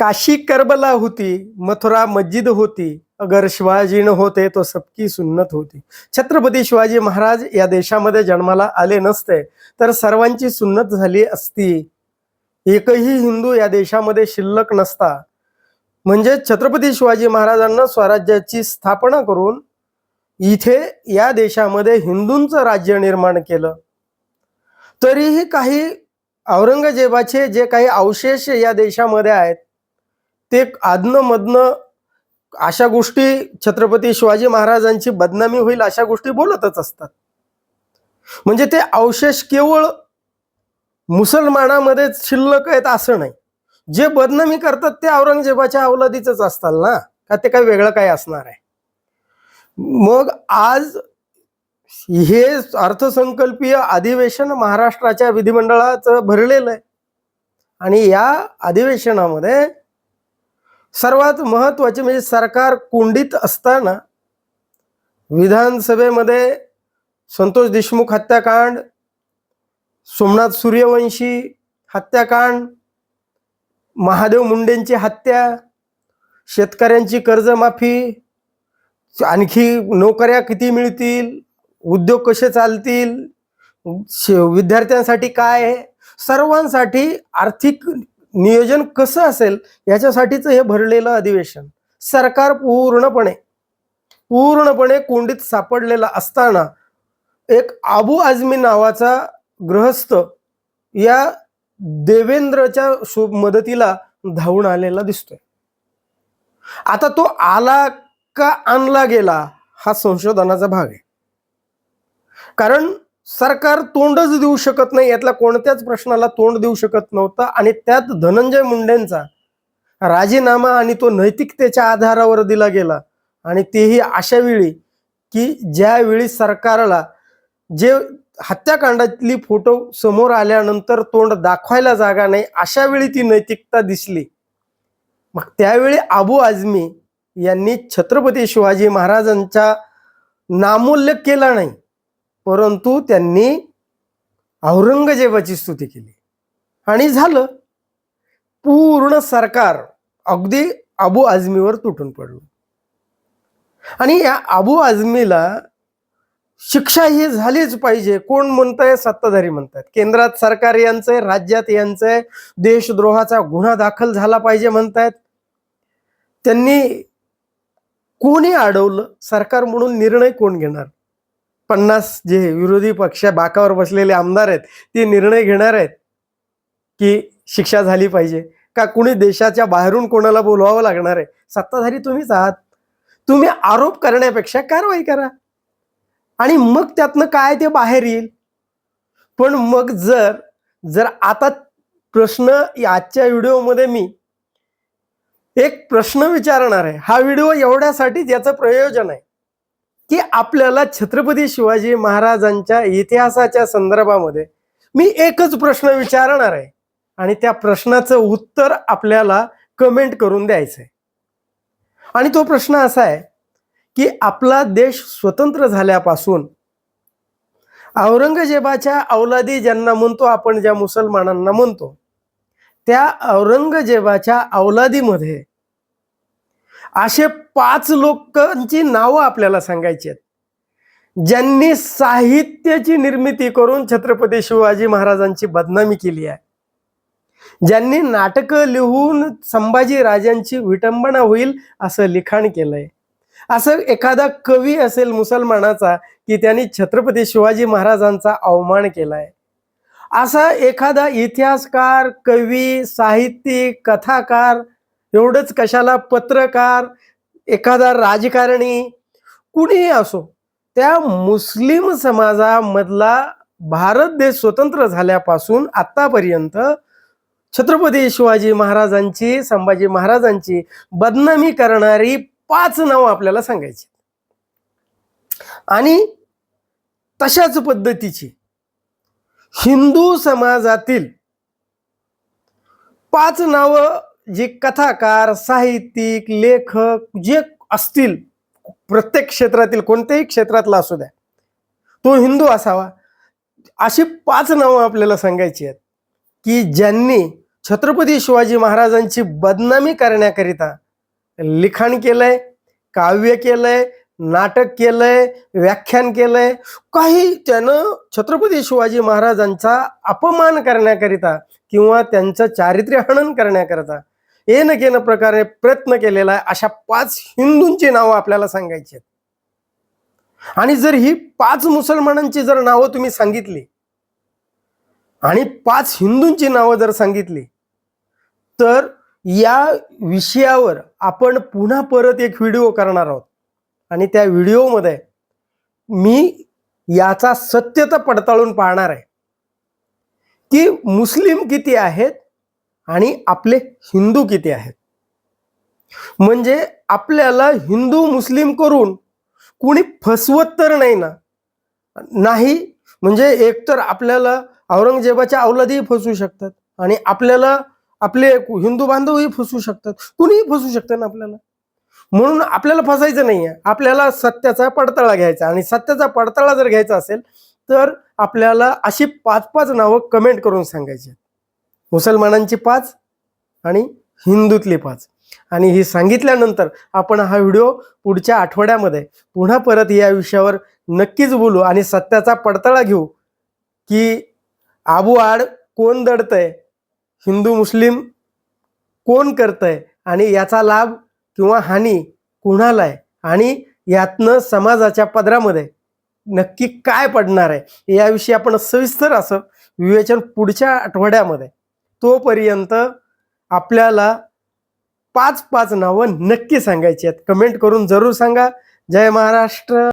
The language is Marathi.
काशी करबला होती मथुरा मस्जिद होती अगर शिवाजी होते तो सबकी सुन्नत होती. छत्रपती शिवाजी महाराज या देशामध्ये जन्माला आले नसते तर सर्वांची सुन्नत झाली असती. एकही हिंदू या देशामध्ये शिल्लक नसता. म्हणजे छत्रपती शिवाजी महाराजांना स्वराज्याची स्थापना करून इथे या देशामध्ये हिंदूंचं राज्य निर्माण केलं. तरीही काही औरंगजेबाचे जे काही अवशेष या देशामध्ये आहेत ते आदनं मधनं अशा गोष्टी छत्रपती शिवाजी महाराजांची बदनामी होईल अशा गोष्टी बोलतच असतात. म्हणजे ते अवशेष केवळ मुसलमानामध्येच शिल्लक आहेत असं नाही. जे बदनामी करतात ते औरंगजेबाच्या अवलादीच असतात ना का ते काय वेगळं काय असणार आहे. मग आज हे अर्थसंकल्पीय अधिवेशन महाराष्ट्राच्या विधिमंडळाचं भरलेलं आहे. आणि या अधिवेशनामध्ये सर्वात महत्त्वाचे म्हणजे सरकार कोंडीत असताना विधानसभेमध्ये संतोष देशमुख हत्याकांड सोमनाथ सूर्यवंशी हत्याकांड महादेव मुंडेंची हत्या शेतकऱ्यांची कर्जमाफी आणखी नोकऱ्या किती मिळतील उद्योग कसे चालतील विद्यार्थ्यांसाठी काय आहे सर्वांसाठी आर्थिक नियोजन कसं असेल याच्यासाठीच हे भरलेलं अधिवेशन. सरकार पूर्णपणे पूर्णपणे कोंडीत सापडलेला असताना एक आबू आझमी नावाचा गृहस्थ या देवेंद्रच्या मदतीला धावून आलेला दिसतोय. आता तो आला का आणला गेला हा संशोधनाचा भाग आहे. कारण सरकार तोंडच देऊ शकत नाही यातल्या कोणत्याच प्रश्नाला तोंड देऊ शकत नव्हतं. आणि त्यात धनंजय मुंडेंचा राजीनामा आणि तो नैतिकतेच्या आधारावर दिला गेला. आणि तेही अशा वेळी की ज्यावेळी सरकारला जे हत्याकांडातली फोटो समोर आल्यानंतर तोंड दाखवायला जागा नाही अशा वेळी ती नैतिकता दिसली. मग त्यावेळी आबू आझमी यांनी छत्रपती शिवाजी महाराजांचा नामोल्लेख केला नाही. परंतु त्यांनी औरंगजेबाची स्तुती केली. आणि झालं. पूर्ण सरकार अगदी अबू आझमीवर तुटून पडलं. आणि या अबू आझमीला शिक्षा ही झालीच पाहिजे. कोण म्हणताय? सत्ताधारी म्हणतात. केंद्रात सरकार यांचंय राज्यात यांचंय देशद्रोहाचा गुन्हा दाखल झाला पाहिजे म्हणतायत. त्यांनी कोणी अडवलं? सरकार म्हणून निर्णय कोण घेणार? पन्नास जे विरोधी पक्ष बाकावर बसलेले आमदार आहेत ते निर्णय घेणार आहेत की शिक्षा झाली पाहिजे. का कुणी देशाच्या बाहेरून कोणाला बोलवावं लागणार आहे? सत्ताधारी तुम्हीच आहात. तुम्ही आरोप करण्यापेक्षा कारवाई करा. आणि मग त्यातनं काय ते बाहेर येईल? पण मग जर जर आता प्रश्न आजच्या व्हिडिओमध्ये मी एक प्रश्न विचारणार आहे. हा व्हिडिओ एवढ्यासाठी याचं प्रयोजन आहे. की आपल्याला छत्रपती शिवाजी महाराजांच्या इतिहासाच्या संदर्भामध्ये मी एकच प्रश्न विचारणार आहे. आणि त्या प्रश्नाचं उत्तर आपल्याला कमेंट करून द्यायचं आहे आणि तो प्रश्न असा आहे की आपला देश स्वतंत्र झाल्यापासून औरंगजेबाच्या अवलादी ज्यांना म्हणतो आपण ज्या मुसलमानांना म्हणतो त्या औरंगजेबाच्या औलादीमध्ये असे पाच लोकांची नावं आपल्याला सांगायची आहेत. ज्यांनी साहित्याची निर्मिती करून छत्रपती शिवाजी महाराजांची बदनामी केली आहे. ज्यांनी नाटकं लिहून संभाजी राजांची विटंबना होईल असं लिखाण केलंय. असं एखादा कवी असेल मुसलमानाचा की त्यांनी छत्रपती शिवाजी महाराजांचा अवमान केलाय. असा एखादा इतिहासकार कवी साहित्यिक कथाकार एवढंच कशाला पत्रकार एखादा राजकारणी कुणीही असो त्या मुस्लिम समाजामधला भारत देश स्वतंत्र झाल्यापासून आतापर्यंत छत्रपती शिवाजी महाराजांची संभाजी महाराजांची बदनामी करणारी पाच नावं आपल्याला सांगायची आणि तशाच पद्धतीची हिंदू समाजातील पाच नावं जे कथाकार साहित्यिक लेखक जे असतील प्रत्येक क्षेत्रातील कोणत्याही क्षेत्रातला असू द्या तो हिंदू असावा अशी पाच नावं आपल्याला सांगायची आहेत की ज्यांनी छत्रपती शिवाजी महाराजांची बदनामी करण्याकरिता लिखाण केलंय काव्य केलंय नाटक केलंय व्याख्यान केलंय काही त्यानं छत्रपती शिवाजी महाराजांचा अपमान करण्याकरिता किंवा त्यांचं चारित्र्य हनन करण्याकरिता येन केन प्रकारे प्रयत्न केलेला आहे. अशा पाच हिंदूंची नावं आपल्याला सांगायची आहेत. आणि जर ही पाच मुसलमानांची जर नावं तुम्ही सांगितली आणि पाच हिंदूंची नावं जर सांगितली तर या विषयावर आपण पुन्हा परत एक व्हिडिओ करणार आहोत. आणि त्या व्हिडिओमध्ये मी याचा सत्यता पडताळून पाहणार आहे. की मुस्लिम किती आहेत? आणि आपले हिंदू किती आहेत? म्हणजे आपल्याला हिंदू मुस्लिम करून कुणी फसवत तर नाही ना? नाही म्हणजे एकतर आपल्याला औरंगजेबाच्या अवलादही फसवू शकतात आणि आपल्याला आपले हिंदू बांधवही फसवू शकतात. कुणीही फसवू शकतं ना आपल्याला? म्हणून आपल्याला फसायचं नाही आहे. आपल्याला सत्याचा पडताळा घ्यायचा आणि सत्याचा पडताळा जर घ्यायचा असेल तर आपल्याला अशी पाच पाच नावं कमेंट करून सांगायची मुसलमानांची पाच आणि हिंदूतली पाच. आणि ही सांगितल्यानंतर आपण हा व्हिडिओ पुढच्या आठवड्यामध्ये पुन्हा परत या विषयावर नक्कीच बोलू आणि सत्याचा पडताळा घेऊ की आबू आड कोण दडतंय? हिंदू मुस्लिम कोण करतंय? आणि याचा लाभ किंवा हानी कुणाला आहे आणि यातनं समाजाच्या पदरामध्ये नक्की काय पडणार आहे? याविषयी आपण सविस्तर असं विवेचन पुढच्या आठवड्यामध्ये तोपर्यंत आपल्याला पाच पाच नावं नक्की सांगायची आहेत. कमेंट करून जरूर सांगा. जय महाराष्ट्र.